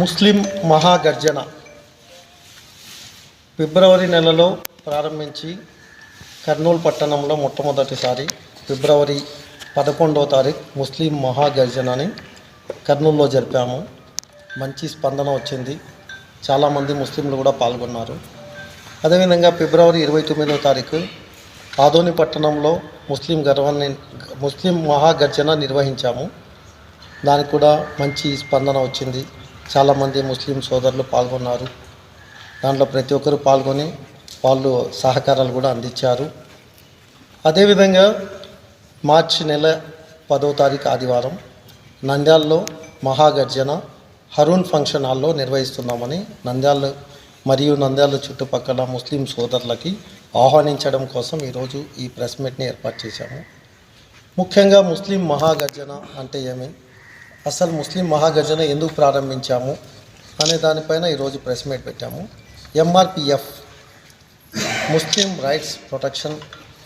ముస్లిం మహాగర్జన ఫిబ్రవరి నెలలో ప్రారంభించి కర్నూలు పట్టణంలో మొట్టమొదటిసారి ఫిబ్రవరి పదకొండవ తారీఖు ముస్లిం మహాగర్జనని కర్నూలులో జరిపాము. మంచి స్పందన వచ్చింది. చాలామంది ముస్లింలు కూడా పాల్గొన్నారు. అదేవిధంగా ఫిబ్రవరి ఇరవై తొమ్మిదవ తారీఖు ఆదోని పట్టణంలో ముస్లిం గర్వాన్ని ముస్లిం మహాగర్జన నిర్వహించాము. దానికి కూడా మంచి స్పందన వచ్చింది. చాలామంది ముస్లిం సోదరులు పాల్గొన్నారు. దాంట్లో ప్రతి ఒక్కరు పాల్గొని వాళ్ళు సహకారాలు కూడా అందించారు. అదేవిధంగా మార్చి నెల పదో తారీఖు ఆదివారం నంద్యాలలో మహాగర్జన హరూన్ ఫంక్షన్ హాల్లో నిర్వహిస్తున్నామని నంద్యాల మరియు నంద్యాల చుట్టుపక్కల ముస్లిం సోదరులకి ఆహ్వానించడం కోసం ఈరోజు ఈ ప్రెస్ మీట్ని ఏర్పాటు చేశాము. ముఖ్యంగా ముస్లిం మహాగర్జన అంటే ఏమి? అసలు ముస్లిం మహాగర్జన ఎందుకు ప్రారంభించాము అనే దానిపైన ఈరోజు ప్రెస్ మీట్ పెట్టాము. MRPF Muslim rights protection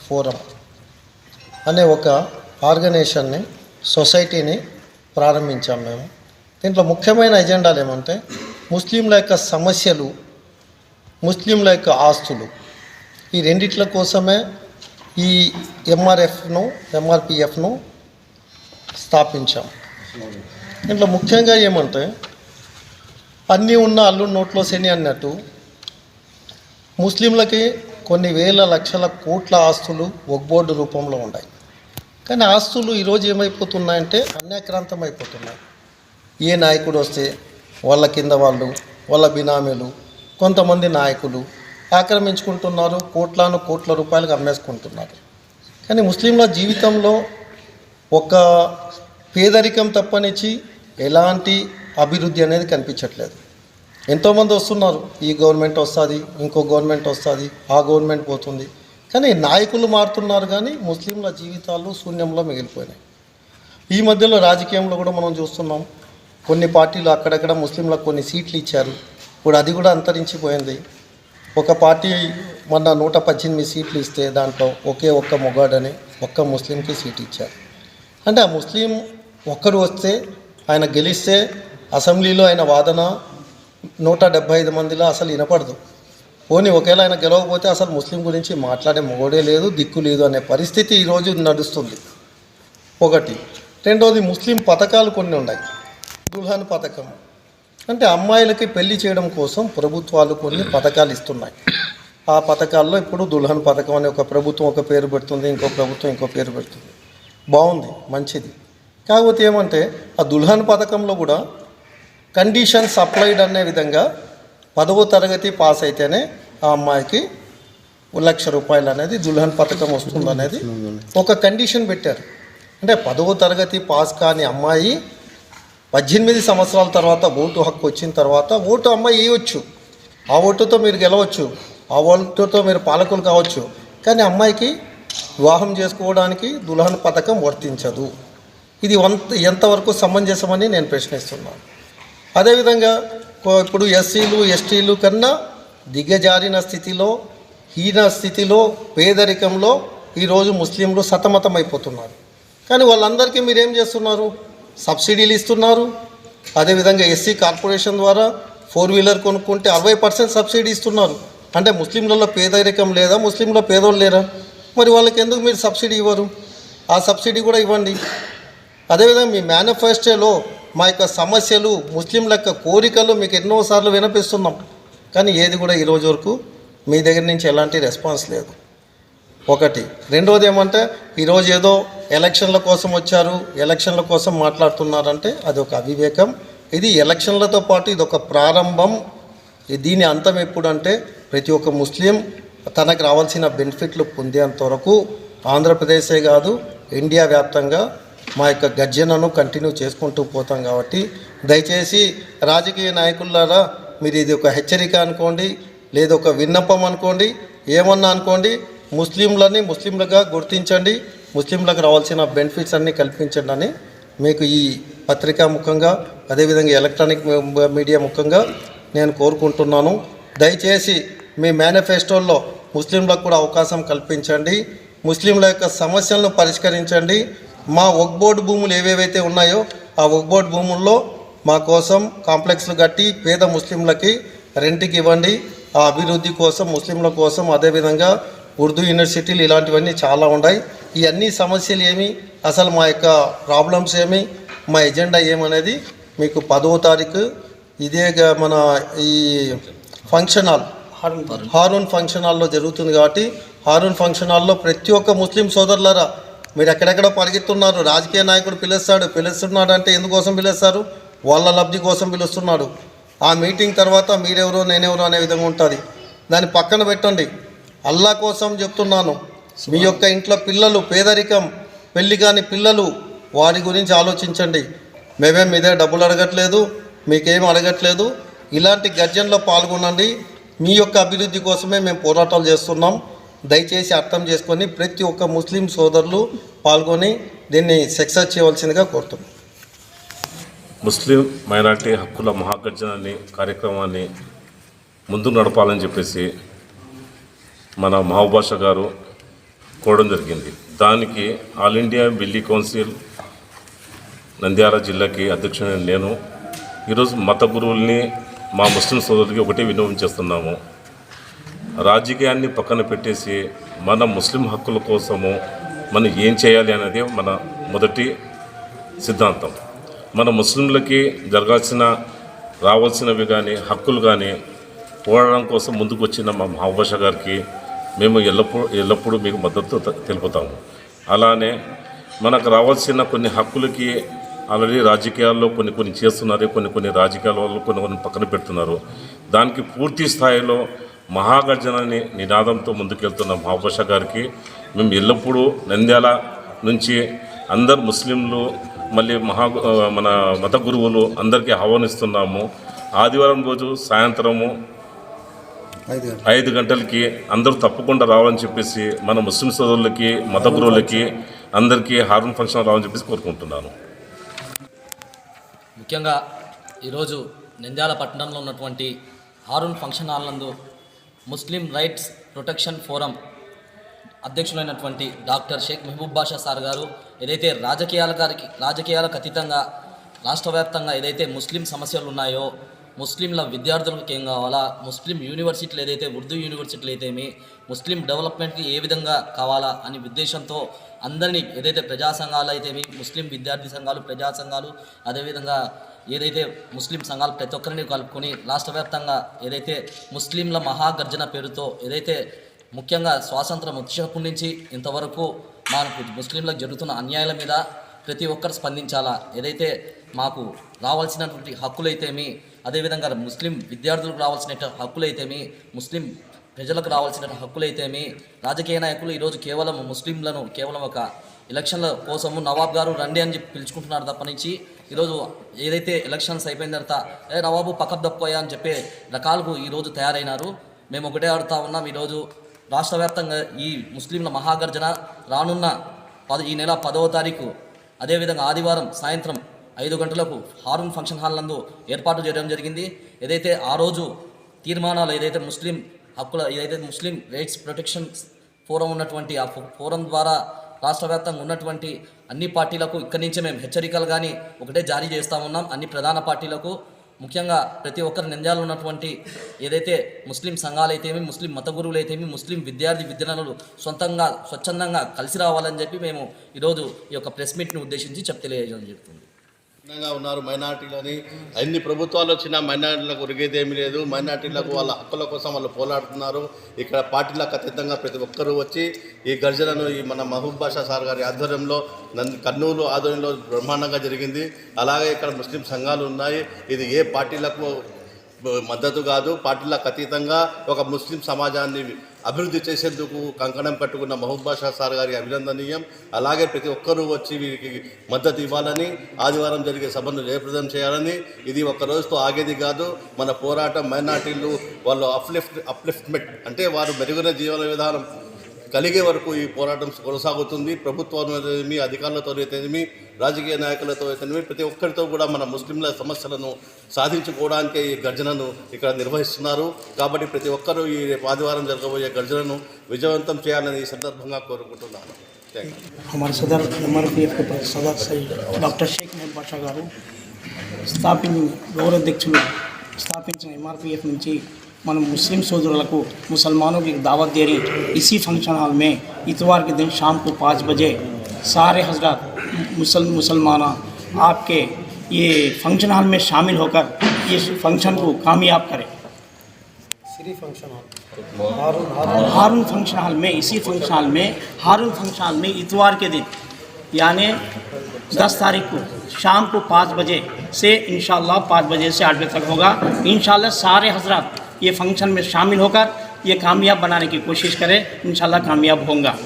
forum అనే ఒక ఆర్గనైజేషన్ని సొసైటీని ప్రారంభించాం మేము. దీంట్లో ముఖ్యమైన ఎజెండాలు ఏమంటే ముస్లింల యొక్క సమస్యలు ముస్లింల యొక్క ఆస్తులు. ఈ రెండిట్ల కోసమే ఈ ఎంఆర్ఎఫ్ను ఎంఆర్పిఎఫ్ను స్థాపించాం. దీంట్లో ముఖ్యంగా ఏమంటే అన్నీ ఉన్న అల్లు నోట్లో శని అన్నట్టు ముస్లింలకి కొన్ని వేల లక్షల కోట్ల ఆస్తులు ఒగ్బోర్డు రూపంలో ఉన్నాయి కానీ ఆస్తులు ఈరోజు ఏమైపోతున్నాయంటే అన్యాక్రాంతం అయిపోతున్నాయి ఏ నాయకుడు వస్తే వాళ్ళ కింద వాళ్ళు వాళ్ళ బినామీలు కొంతమంది నాయకులు ఆక్రమించుకుంటున్నారు కోట్లాను కోట్ల రూపాయలకు అమ్మేసుకుంటున్నారు. కానీ ముస్లింల జీవితంలో ఒక పేదరికం తప్పనిచ్చి ఎలాంటి అభివృద్ధి అనేది కనిపించట్లేదు. ఎంతోమంది వస్తున్నారు ఈ గవర్నమెంట్ వస్తుంది ఇంకో గవర్నమెంట్ వస్తుంది ఆ గవర్నమెంట్ పోతుంది. కానీ నాయకులు మారుతున్నారు కానీ ముస్లింల జీవితాలు శూన్యంలో మిగిలిపోయినాయి. ఈ మధ్యలో రాజకీయంలో కూడా మనం చూస్తున్నాం కొన్ని పార్టీలు అక్కడక్కడ ముస్లింలకు కొన్ని సీట్లు ఇచ్చారు. ఇప్పుడు అది కూడా అంతరించిపోయింది. ఒక పార్టీ మొన్న నూట పద్దెనిమిది సీట్లు ఇస్తే దాంట్లో ఒకే ఒక్క మొగాడని ఒక్క ముస్లింకి సీట్ ఇచ్చారు. అంటే ఆ ముస్లిం ఒక్కరు వస్తే ఆయన గెలిస్తే అసెంబ్లీలో ఆయన వాదన నూట డెబ్బై ఐదు మందిలో అసలు వినపడదు. పోనీ ఒకవేళ ఆయన గెలవకపోతే అసలు ముస్లిం గురించి మాట్లాడే మొగోడే లేదు దిక్కు లేదు అనే పరిస్థితి ఈరోజు నడుస్తుంది. ఒకటి. రెండోది ముస్లిం పథకాలు కొన్ని ఉన్నాయి. దుల్హన్ పథకం. అంటే అమ్మాయిలకి పెళ్ళి చేయడం కోసం ప్రభుత్వాలు కొన్ని పథకాలు ఇస్తున్నాయి. ఆ పథకాల్లో ఇప్పుడు దుల్హన్ పథకం అనే ఒక ప్రభుత్వం ఒక పేరు పెడుతుంది ఇంకో ప్రభుత్వం ఇంకో పేరు పెడుతుంది. బాగుంది మంచిది. కాకపోతే ఏమంటే ఆ దుల్హన్ పథకంలో కూడా కండిషన్ సప్లైడ్ అనే విధంగా పదవ తరగతి పాస్ అయితేనే ఆ అమ్మాయికి లక్ష రూపాయలు అనేది దుల్హన్ పథకం వస్తుంది అనేది ఒక కండిషన్ పెట్టారు. అంటే పదవ తరగతి పాస్ కాని అమ్మాయి పద్దెనిమిది సంవత్సరాల తర్వాత ఓటు హక్కు వచ్చిన తర్వాత ఓటు అమ్మాయి వేయవచ్చు ఆ ఓటుతో మీరు గెలవచ్చు. ఆ ఓటుతో మీరు పాలకులు కావచ్చు. కానీ అమ్మాయికి వివాహం చేసుకోవడానికి దుల్హన్ పథకం వర్తించదు. ఇది వంత ఎంతవరకు సమంజసమని నేను ప్రశ్నిస్తున్నాను. అదేవిధంగా ఇప్పుడు ఎస్సీలు ఎస్టీలు కన్నా దిగజారిన స్థితిలో హీన స్థితిలో పేదరికంలో ఈరోజు ముస్లింలు సతమతమైపోతున్నారు. కానీ వాళ్ళందరికీ మీరేం చేస్తున్నారు? సబ్సిడీలు ఇస్తున్నారు. అదేవిధంగా ఎస్సీ కార్పొరేషన్ ద్వారా ఫోర్ వీలర్ కొనుక్కుంటే అరవై పర్సెంట్ సబ్సిడీ ఇస్తున్నారు. అంటే ముస్లింలలో పేదరికం లేదా ముస్లింలో పేదోళ్ళు లేరా? మరి వాళ్ళకి ఎందుకు మీరు సబ్సిడీ ఇవ్వరు? ఆ సబ్సిడీ కూడా ఇవ్వండి. అదేవిధంగా మీ మేనిఫెస్టోలో మా యొక్క సమస్యలు ముస్లింల యొక్క కోరికలు మీకు ఎన్నోసార్లు వినిపిస్తున్నాం. కానీ ఏది కూడా ఈరోజు వరకు మీ దగ్గర నుంచి ఎలాంటి రెస్పాన్స్ లేదు. ఒకటి. రెండోది ఏమంటే ఈరోజు ఏదో ఎలక్షన్ల కోసం వచ్చారు ఎలక్షన్ల కోసం మాట్లాడుతున్నారంటే అది ఒక అవివేకం. ఇది ఎలక్షన్లతో పాటు ఇది ఒక ప్రారంభం. దీని అంతం ఎప్పుడు అంటే ప్రతి ఒక్క ముస్లిం తనకు రావాల్సిన బెనిఫిట్లు పొందేంత వరకు ఆంధ్రప్రదేశే కాదు ఇండియా వ్యాప్తంగా మా యొక్క గర్జనను కంటిన్యూ చేసుకుంటూ పోతాం కాబట్టి దయచేసి రాజకీయ నాయకులారా మీరు ఇది ఒక హెచ్చరిక అనుకోండి లేదా ఒక విన్నపం అనుకోండి ఏమన్నా అనుకోండి ముస్లింలని ముస్లింలుగా గుర్తించండి ముస్లింలకు రావాల్సిన బెనిఫిట్స్ అన్నీ కల్పించండి అని మీకు ఈ పత్రికా ముఖంగా అదేవిధంగా ఎలక్ట్రానిక్ మీడియా ముఖంగా నేను కోరుకుంటున్నాను. దయచేసి మీ మేనిఫెస్టోల్లో ముస్లింలకు కూడా అవకాశం కల్పించండి ముస్లింల యొక్క సమస్యలను పరిష్కరించండి మా ఒక్ బోర్డు భూములు ఏవేవైతే ఉన్నాయో ఆ ఒక్ బోర్డు భూముల్లో మా కోసం కాంప్లెక్స్లు కట్టి పేద ముస్లింలకి రెంట్కి ఇవ్వండి. ఆ అభివృద్ధి కోసం ముస్లింల కోసం అదేవిధంగా ఉర్దూ యూనివర్సిటీలు ఇలాంటివన్నీ చాలా ఉన్నాయి. ఈ అన్ని సమస్యలు ఏమి అసలు మా యొక్క ప్రాబ్లమ్స్ ఏమి మా ఎజెండా ఏమనేది మీకు పదవ తారీఖు ఇదే మన ఈ ఫంక్షన్ హాల్ హారూన్ ఫంక్షన్ హాల్లో జరుగుతుంది కాబట్టి హారూన్ ఫంక్షన్ హాల్లో ప్రతి ఒక్క ముస్లిం సోదరులారా మీరు ఎక్కడెక్కడ పరిగెత్తున్నారు. రాజకీయ నాయకుడు పిలుస్తాడు. పిలుస్తున్నాడు అంటే ఎందుకోసం పిలుస్తారు? వాళ్ళ లబ్ధి కోసం పిలుస్తున్నాడు. ఆ మీటింగ్ తర్వాత మీరెవరో నేనెవరో అనే విధంగా ఉంటుంది. దాన్ని పక్కన పెట్టండి. అల్లా కోసం చెప్తున్నాను. మీ యొక్క ఇంట్లో పిల్లలు పేదరికం పెళ్ళి కాని పిల్లలు వారి గురించి ఆలోచించండి. మేమేం మీదే డబ్బులు అడగట్లేదు మీకేం అడగట్లేదు. ఇలాంటి గర్జనలో పాల్గొనండి. మీ యొక్క అభివృద్ధి కోసమే మేము పోరాటాలు చేస్తున్నాం. దయచేసి అర్థం చేసుకొని ప్రతి ఒక్క ముస్లిం సోదరులు పాల్గొని దీన్ని సక్సెస్ చేయవలసిందిగా కోరుతున్నాం. ముస్లిం మైనార్టీ హక్కుల మహాగర్జన కార్యక్రమాన్ని ముందుకు నడపాలని చెప్పేసి మన మహాభాష గారు కోరడం జరిగింది. దానికి all India Milli council Nandyal జిల్లాకి అధ్యక్షుడైన నేను. ఈరోజు మత గురువుల్ని మా ముస్లిం సోదరులకి ఒకటే వినియోగం చేస్తున్నాము రాజకీయాన్ని పక్కన పెట్టేసి మన ముస్లిం హక్కుల కోసము మనం ఏం చేయాలి అనేది మన మొదటి సిద్ధాంతం. మన ముస్లింలకి జరగాల్సిన రావాల్సినవి కానీ హక్కులు కానీ పోరాడడం కోసం ముందుకు వచ్చిన మా మహాభాష గారికి మేము ఎల్లప్పుడూ ఎల్లప్పుడూ మీకు మద్దతు తెలుపుతాము. అలానే మనకు రావాల్సిన కొన్ని హక్కులకి ఆల్రెడీ రాజకీయాల్లో కొన్ని కొన్ని చేస్తున్నారు కొన్ని కొన్ని రాజకీయాల వాళ్ళు కొన్ని కొన్ని పక్కన పెడుతున్నారు. దానికి పూర్తి స్థాయిలో మహాగర్జనని నినాదంతో ముందుకెళ్తున్న మహాబాష గారికి మేము ఎల్లప్పుడూ నంద్యాల నుంచి అందరు ముస్లింలు మళ్ళీ మహా మన మత గురువులు అందరికీ ఆహ్వానిస్తున్నాము. ఆదివారం రోజు సాయంత్రము ఐదు గంటలకి అందరూ తప్పకుండా రావాలని చెప్పేసి మన ముస్లిం సోదరులకి మత గురువులకి అందరికీ హార్మోన్ ఫంక్షన్ రావాలని చెప్పేసి కోరుకుంటున్నాను. ముఖ్యంగా ఈరోజు నంద్యాల పట్టణంలో ఉన్నటువంటి హారూన్ ఫంక్షన్ హాల్ నందు ముస్లిం రైట్స్ ప్రొటెక్షన్ ఫోరం అధ్యక్షులైనటువంటి డాక్టర్ షేక్ మెహబూబ్ బాషా సార్ గారు ఏదైతే రాజకీయాల గారికి రాజకీయాలకు అతీతంగా రాష్ట్ర వ్యాప్తంగా ఏదైతే ముస్లిం సమస్యలు ఉన్నాయో ముస్లింల విద్యార్థులకు ఏం కావాలా ముస్లిం యూనివర్సిటీలు ఏదైతే ఉర్దూ యూనివర్సిటీలు అయితేమి ముస్లిం డెవలప్మెంట్కి ఏ విధంగా కావాలా అని ఉద్దేశంతో అందరినీ ఏదైతే ప్రజా సంఘాలు అయితేమి ముస్లిం విద్యార్థి సంఘాలు ప్రజా సంఘాలు అదేవిధంగా ఏదైతే ముస్లిం సంఘాలు ప్రతి ఒక్కరిని కలుపుకొని రాష్ట్ర వ్యాప్తంగా ఏదైతే ముస్లింల మహాగర్జన పేరుతో ఏదైతే ముఖ్యంగా స్వాతంత్రం వచ్చినప్పటి నుంచి ఇంతవరకు మనకు ముస్లింలకు జరుగుతున్న అన్యాయాల మీద ప్రతి ఒక్కరు స్పందించాలా? ఏదైతే మాకు రావాల్సినటువంటి హక్కులైతేమి అదేవిధంగా ముస్లిం విద్యార్థులకు రావాల్సిన హక్కులైతేమి ముస్లిం ప్రజలకు రావాల్సిన హక్కులైతేమి రాజకీయ నాయకులు ఈరోజు కేవలం ముస్లింలను కేవలం ఒక ఎలక్షన్ల కోసము నవాబ్ గారు రండి అని చెప్పి పిలుచుకుంటున్నారు తప్ప నుంచి ఈరోజు ఏదైతే ఎలక్షన్స్ అయిపోయిన తర్వాత ఏ నవాబు పక్కకు తప్పుకోయా అని చెప్పే రకాలకు ఈరోజు తయారైనారు. మేము ఒకటే ఆడుతా ఉన్నాం. ఈరోజు రాష్ట్ర వ్యాప్తంగా ఈ ముస్లింల మహాగర్జన రానున్న పద ఈ నెల పదవ తారీఖు అదేవిధంగా ఆదివారం సాయంత్రం ఐదు గంటలకు హారూన్ ఫంక్షన్ హాల్ నందు ఏర్పాటు చేయడం జరిగింది. ఏదైతే ఆ రోజు తీర్మానాలు ఏదైతే ముస్లిం హక్కుల ఏదైతే ముస్లిం రైట్స్ ప్రొటెక్షన్ ఫోరం ఉన్నటువంటి ఆ ఫోరం ద్వారా రాష్ట్ర వ్యాప్తంగా ఉన్నటువంటి అన్ని పార్టీలకు ఇక్కడి నుంచే మేము హెచ్చరికలు కానీ ఒకటే జారీ చేస్తూ ఉన్నాం. అన్ని ప్రధాన పార్టీలకు ముఖ్యంగా ప్రతి ఒక్కరు నింద్యాలు ఉన్నటువంటి ఏదైతే ముస్లిం సంఘాలైతేమి ముస్లిం మత గురువులు అయితేమి ముస్లిం విద్యార్థి విద్యార్థులు సొంతంగా స్వచ్ఛందంగా కలిసి రావాలని చెప్పి మేము ఈరోజు ఈ యొక్క ప్రెస్ మీట్ని ఉద్దేశించి చెప్ తెలియజేయడం జరుగుతుంది. భిన్నంగా ఉన్నారు మైనార్టీలని. అన్ని ప్రభుత్వాలు వచ్చినా మైనార్టీలకు ఒరిగేదేమీ లేదు. మైనార్టీలకు వాళ్ళ హక్కుల కోసం వాళ్ళు పోరాడుతున్నారు. ఇక్కడ పార్టీలకు అతీతంగా ప్రతి ఒక్కరూ వచ్చి ఈ గర్జనను ఈ మన మహబూబ్ బాషా సార్ గారి ఆధ్వర్యంలో నంది కర్నూలు ఆధ్వర్యంలో బ్రహ్మాండంగా జరిగింది. అలాగే ఇక్కడ ముస్లిం సంఘాలు ఉన్నాయి. ఇది ఏ పార్టీలకు మద్దతు కాదు పార్టీలకు అతీతంగా ఒక ముస్లిం సమాజాన్ని అభివృద్ధి చేసేందుకు కంకణం కట్టుకున్న మహబూబ్ బాషా సార్ గారి అభినందనీయం. అలాగే ప్రతి ఒక్కరూ వచ్చి వీరికి మద్దతు ఇవ్వాలని ఆదివారం జరిగే సభను జయప్రదం చేయాలని. ఇది ఒక రోజుతో ఆగేది కాదు. మన పోరాటం మైనార్టీలు వాళ్ళు అప్లిఫ్ట్ అప్లిఫ్ట్మెంట్ అంటే వారు మెరుగైన జీవన విధానం కలిగే వరకు ఈ పోరాటం కొనసాగుతుంది ప్రభుత్వం అయితేనేమి అధికారులతో అయితేనేమి రాజకీయ నాయకులతో అయితేనేమి ప్రతి ఒక్కరితో కూడా మన ముస్లింల సమస్యలను సాధించుకోవడానికే ఈ గర్జనను ఇక్కడ నిర్వహిస్తున్నారు కాబట్టి ప్రతి ఒక్కరూ ఈ రేపు ఆదివారం జరగబోయే గర్జనను విజయవంతం చేయాలని ఈ సందర్భంగా కోరుకుంటున్నాను థ్యాంక్ యూ हमारे सदर एम आर पी एफ के सदस्य डॉक्टर शेख महमूद बादशाह गारू స్థాపించి గౌరవాధ్యక్షులు స్థాపించిన ఎంఆర్పిఎఫ్ నుంచి మనం मुस्लिम సోదరులకు मुसलमानों की दावत दे रही इसी फंक्शन हॉल में इतवार के दिन शाम को पाँच बजे सारे हजरत मुसल मुसलमान आपके ये फंक्शन हॉल में शामिल होकर इस फंक्शन को कामयाब करें Shri function hall Haroon Haroon Haroon function hall में इसी फंक्शन हॉल में हारून फंक्शन हॉल में इतवार के दिन यानी दस तारीख को शाम को पाँच बजे से इंशाल्लाह पाँच बजे से आठ बजे तक होगा इंशाल्लाह सारे हजरत ये फ़ंक्शन में शामिल होकर ये कामयाब बनाने की कोशिश करें। इन कामयाब होगा